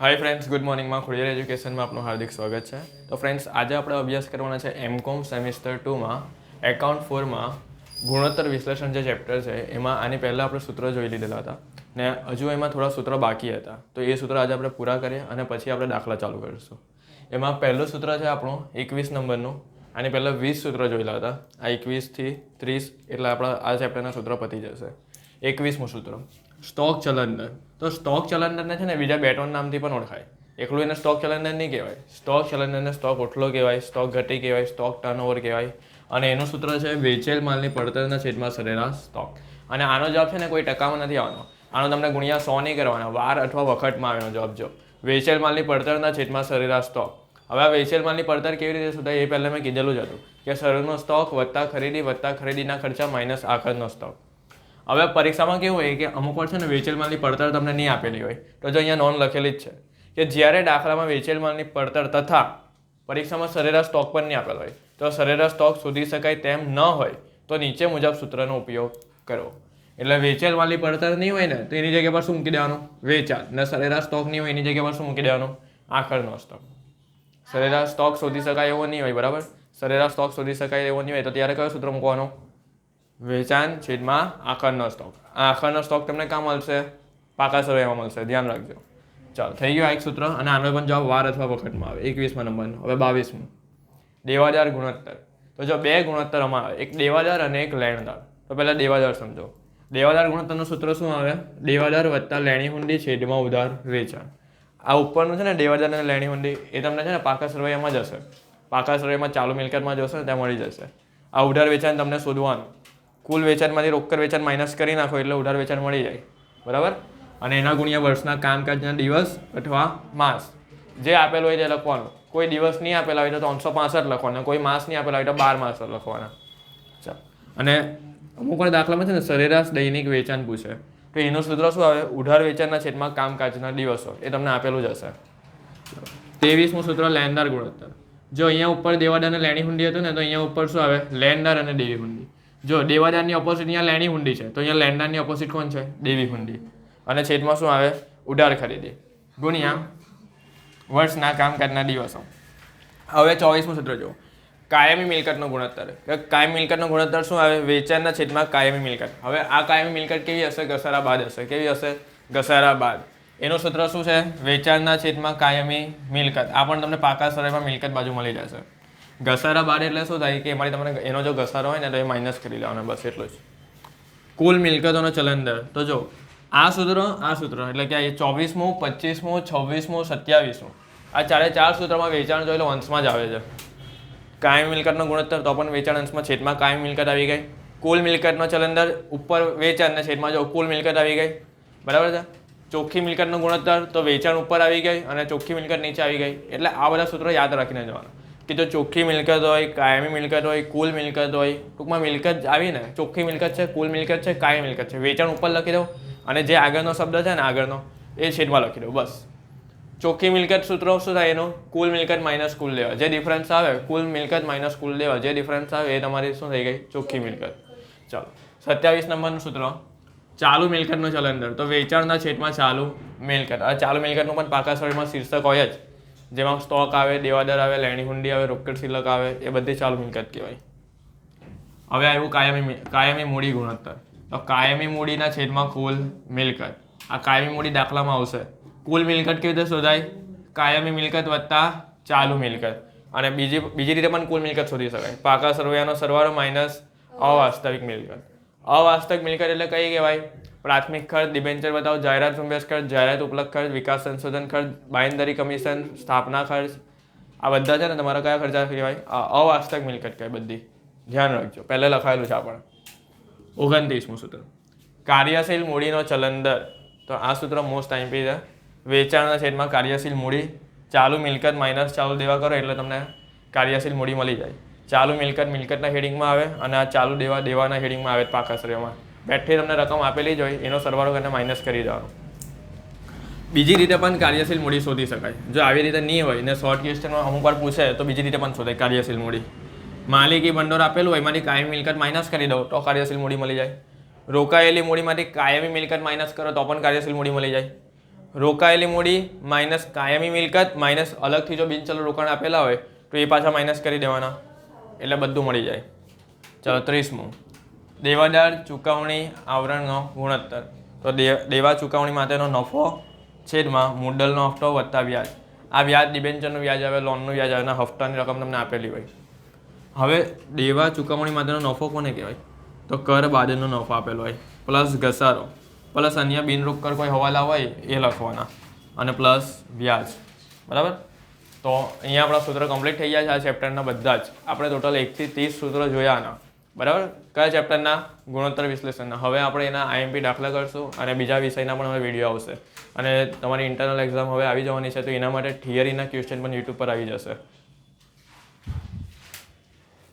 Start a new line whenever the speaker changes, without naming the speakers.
Hi friends good મોર્નિંગમાં ખુડિયર એજ્યુકેશનમાં આપનું હાર્દિક સ્વાગત છે. તો ફ્રેન્ડ્સ આજે આપણે અભ્યાસ કરવાના છે એમકોમ સેમિસ્ટર ટુમાં એકાઉન્ટ ફોરમાં ગુણોત્તર વિશ્લેષણ જે ચેપ્ટર છે, એમાં આની પહેલાં આપણે સૂત્રો જોઈ લીધેલા હતા. ને હજુ એમાં થોડા સૂત્રો બાકી હતા. તો એ સૂત્ર આજે આપણે પૂરા કરીએ અને પછી આપણે દાખલા ચાલુ કરીશું. એમાં પહેલું સૂત્ર છે આપણું એકવીસ નંબરનું. આની પહેલાં વીસ સૂત્રો જોયેલા હતા. આ એકવીસથી ત્રીસ એટલે આપણા આ ચેપ્ટરના સૂત્ર પતી જશે. એકવીસમું સૂત્ર. સ્ટોક ચલંદર. તો સ્ટોક ચલંદરને છે ને બીજા બે નામથી પણ ઓળખાય. એકલું એને સ્ટોક ચલંદર નહીં કહેવાય. સ્ટોક ચલંદરને સ્ટોક ઓટલો કહેવાય, સ્ટોક ઘટી કહેવાય, સ્ટોક ટર્નઓવર કહેવાય. અને એનું સૂત્ર છે વેચેલ માલની પડતરના છેદમાં સરેરાશ સ્ટોક. અને આનો જવાબ છે ને કોઈ ટકામાં નથી આવવાનો. આનો તમને ગુણ્યા સો નહીં કરવાના. વાર અથવા વખતમાં આવેનો જવાબ જો. વેચેલ માલની પડતરના છેદમાં સરેરાશ સ્ટોક. હવે આ વેચેલ માલની પડતર કેવી રીતે શોધાય એ પહેલાં મેં કીધેલું જ હતું કે શરૂનો સ્ટોક વત્તા ખરીદી વત્તા ખરીદીના ખર્ચા માઇનસ આખરનો સ્ટોક. હવે પરીક્ષામાં કેવું હોય કે અમુક વાર છે ને વેચેલ માલની પડતર તમને નહીં આપેલી હોય. તો જો અહીંયા નોન લખેલી જ છે કે જ્યારે દાખલામાં વેચેલ માલની પડતર તથા પરીક્ષામાં સરેરાશ સ્ટોક પણ નહીં આપેલો હોય, તો સરેરાશ સ્ટોક શોધી શકાય તેમ ન હોય, તો નીચે મુજબ સૂત્રનો ઉપયોગ કરો. એટલે વેચેલ માલની પડતર નહીં હોય ને, તો એની જગ્યા પર શું મૂકી દેવાનું? વેચાણ. ને સરેરાશ સ્ટોક નહીં હોય, એની જગ્યા પર શું મૂકી દેવાનું? આખરનો સ્ટોક સરેરાશ સ્ટોક શોધી શકાય એવો નહીં હોય, બરાબર? સરેરાશ સ્ટોક શોધી શકાય એવો નહીં હોય, તો ત્યારે કયો સૂત્ર મૂકવાનો? વેચાણ, છેદમાં આખરનો સ્ટોક આ આખરનો સ્ટોક તમને કાં મળશે? પાકા સર્વેમાં મળશે. ધ્યાન રાખજો. ચાલો, થઈ ગયો આ એક સૂત્ર અને આનો પણ જવાબ વાર અથવા વખતમાં આવે. એકવીસમાં નંબરનો. હવે બાવીસમું. દેવાદાર ગુણોત્તર. તો જો બે ગુણોત્તર આમાં આવે. એક દેવાદાર અને એક લેણદાર. તો પહેલાં દેવાદાર સમજો. દેવાદાર ગુણોત્તરનું સૂત્ર શું આવે? દેવાદાર વત્તા લેણી હુંડી છેદમાં ઉધાર વેચાણ. આ ઉપરનું છે ને દેવાદાર અને લેણી હુંડી, એ તમને છે ને પાકા સર્વેમાં જશે. પાકા સર્વેમાં ચાલુ મિલકતમાં જશે ને ત્યાં મળી જશે. આ ઉધાર વેચાણ તમને શોધવાનું. કુલ વેચાણમાંથી રોકડ વેચાણ માઇનસ કરી નાખો એટલે ઉધાર વેચાણ મળી જાય. બરાબર? અને એના ગુણ્યા વર્ષના કામકાજના દિવસ અથવા માસ. જે આપેલો હોય તે લખવાનું. કોઈ દિવસ નહીં આપેલા હોય તો ત્રણસો પાસઠ લખવાના. કોઈ માસ નહીં આપેલા હોય તો બાર માસ લખવાના. ચાલો. અને અમુક પણ દાખલામાં છે ને સરેરાશ દૈનિક વેચાણ પૂછે. તો એનું સૂત્ર શું આવે? ઉધાર વેચાણના છેદમાં કામકાજના દિવસો. એ તમને આપેલું જ હશે. ત્રેવીસમું સૂત્ર લેનદાર ગુણોત્તર. જો અહીંયા ઉપર દેવાદાર અને લેણી હુંડી હતું ને, તો અહીંયા ઉપર શું આવે? લેનદાર અને દેવી હુંડી. જો દેવાદારની ઓપોઝિટ અહીંયા લેણી હુંડી છે. તો અહીંયા લેણદારની ઓપોઝિટ કોણ છે? દેવી હુંડી. અને છેદમાં શું આવે? ઉડાર ખરીદી. ગુણ્યા વર્ષના કામકાજના દિવસો. હવે ચોવીસમું સૂત્ર જુઓ. કાયમી મિલકતનો ગુણોત્તર. કાયમી મિલકતનો ગુણોત્તર શું આવે? વેચાણના છેદમાં કાયમી મિલકત. હવે આ કાયમી મિલકત કેવી હશે? ઘસારા બાદ હશે. કેવી હશે? ઘસારા બાદ. એનું સૂત્ર શું છે? વેચાણના છેદમાં કાયમી મિલકત. આ પણ તમને પાકા સરળમાં મિલકત બાજુ મળી જશે ઘસારા બાર એટલે શું થાય કે એમાંથી તમને એનો જો ઘસારો હોય ને તો એ માઇનસ કરી લેવાનો, બસ એટલું જ. કુલ મિલકતોનો ચલન દર તો જો, આ સૂત્ર આ સૂત્ર, એટલે કે આ ચોવીસમું પચીસમું છવ્વીસમું, સત્યાવીસમું, આ ચારે ચાર સૂત્રમાં વેચાણ જોયેલો અંશમાં જ આવે છે. કાયમ મિલકતનો ગુણોત્તર, તો પણ વેચાણ અંશમાં છેદમાં કાયમ મિલકત આવી ગઈ. કુલ મિલકતનો ચલન દર ઉપર વેચાણ ને છેદમાં જો કુલ મિલકત આવી ગઈ. બરાબર છે? ચોખ્ખી મિલકતનો ગુણોત્તર, તો વેચાણ ઉપર આવી ગઈ અને ચોખ્ખી મિલકત નીચે આવી ગઈ. એટલે આ બધા સૂત્રો યાદ રાખીને જવાના. કે જો ચોખ્ખી મિલકત હોય, કાયમી મિલકત હોય, કુલ મિલકત હોય, ટૂંકમાં મિલકત આવી ને, ચોખ્ખી મિલકત છે, કુલ મિલકત છે, કાયમી મિલકત છે. વેચાણ ઉપર લખી દો અને જે આગળનો શબ્દ છે ને આગળનો, એ છેદમાં લખી દો બસ. ચોખ્ખી મિલકત સૂત્રો શું થાય એનું? કુલ મિલકત માઇનસ કુલ લેવા. જે ડિફરન્સ આવે, કુલ મિલકત માઇનસ કુલ લેવા. જે ડિફરન્સ આવે, એ તમારી શું થઈ ગઈ? ચોખ્ખી મિલકત. ચાલો. સત્યાવીસ નંબરનું સૂત્ર. ચાલુ મિલકતનું ચલન દર. તો વેચાણના છેદમાં ચાલુ મિલકત. આ ચાલુ મિલકતનું પણ પાકા શરીરમાં શીર્ષક હોય જ. જેમાં સ્ટોક આવે, દેવાદર આવે, લેણી હુંડી આવે રોકડ સિલક આવે, એ બધી ચાલુ મિલકત કહેવાય. હવે આવ્યું કાયમી કાયમી મૂડી ગુણોત્તર. તો કાયમી મૂડીના છેદમાં કુલ મિલકત. આ કાયમી મૂડી દાખલામાં આવશે. કુલ મિલકત કેવી રીતે શોધાય? કાયમી મિલકત વત્તા ચાલુ મિલકત. અને બીજી બીજી રીતે પણ કુલ મિલકત શોધી શકાય. પાકા સરવૈયાનો સરવાળો માઇનસ અવાસ્તવિક મિલકત. અવાસ્તવિક મિલકત એટલે કઈ કહેવાય? પ્રાથમિક ખર્ચ ડિબેન્ચર બતાવો, જાહેરાત ઝુંબેશ ખર્ચ, જાહેરાત ઉપલબ્ધ ખર્ચ, વિકાસ સંશોધન ખર્ચ બાયંદરી કમિશન સ્થાપના ખર્ચ. આ બધા છે ને તમારા કયા ખર્ચા કહેવાય? અવાસ્તક મિલકત કહેવાય બધી. ધ્યાન રાખજો. પહેલે લખાયેલું છે આપણે. ઓગણત્રીસમું સૂત્ર. કાર્યશીલ મૂડીનો ચલન દર. તો આ સૂત્ર મોસ્ટ ટાઈમ પી છે. વેચાણના છેદમાં કાર્યશીલ મૂડી. ચાલુ મિલકત માઇનસ ચાલુ દેવા કરો એટલે તમને કાર્યશીલ મૂડી મળી જાય. ચાલુ મિલકત મિલકતના હેડિંગમાં આવે અને આ ચાલુ દેવા દેવાના હેડિંગમાં આવે પાકા શ્રેયમાં બેઠી તમને રકમ આપેલી જ હોય, એનો સરવાળો કરીને માઇનસ કરી દેવાનો. બીજી રીતે પણ કાર્યશીલ મૂડી શોધી શકાય. જો આવી રીતે નહીં હોય ને શોર્ટ ક્વેશ્ચનમાં અમુક વાર પૂછે, તો બીજી રીતે પણ શોધાય કાર્યશીલ મૂડી. માલિકી ભંડોળ આપેલું હોય, એમાંથી કાયમી મિલકત માઇનસ કરી દો, તો કાર્યશીલ મૂડી મળી જાય. રોકાયેલી મૂડીમાંથી કાયમી મિલકત માઇનસ કરો, તો પણ કાર્યશીલ મૂડી મળી જાય. રોકાયેલી મૂડી માઇનસ કાયમી મિલકત માઇનસ અલગથી જો બિનચલ રોકાણ આપેલા હોય, તો એ પાછા માઇનસ કરી દેવાના. એટલે બધું મળી જાય. ચલો, ત્રીસમું. દેવાદાર ચૂકવણી આવરણનો ગુણોત્તર. તો દેવા ચૂકવણી માટેનો નફો છેદમાં મુદ્દલનો હફતો વત્તા વ્યાજ. આ વ્યાજ ડિબેન્ચરનું વ્યાજ આવે, લોનનું વ્યાજ આવે, અને હફતાની રકમ તમને આપેલી હોય. હવે દેવા ચૂકવણી માટેનો નફો કોને કહેવાય? તો કર બાદનો નફો આપેલો હોય. પ્લસ ઘસારો. પ્લસ અન્ય બિનરોકડ કોઈ હવાલા હોય, એ લખવાના. અને પ્લસ વ્યાજ. બરાબર? તો અહીંયા આપણા સૂત્ર કમ્પ્લીટ થઈ ગયા છે, આ ચેપ્ટરના બધા જ. આપણે ટોટલ એકથી ત્રીસ સૂત્રો જોયાના. બરાબર? કયા ચેપ્ટરના? ગુણોત્તર વિશ્લેષણના. હવે આપણે એના આઈએમપી દાખલા કરશું અને બીજા વિષયના પણ હવે વીડિયો આવશે. અને તમારી ઇન્ટરનલ એક્ઝામ હવે આવી જવાની છે, તો એના માટે થિયરીના ક્વેશ્ચન પણ યુટ્યુબ પર આવી જશે.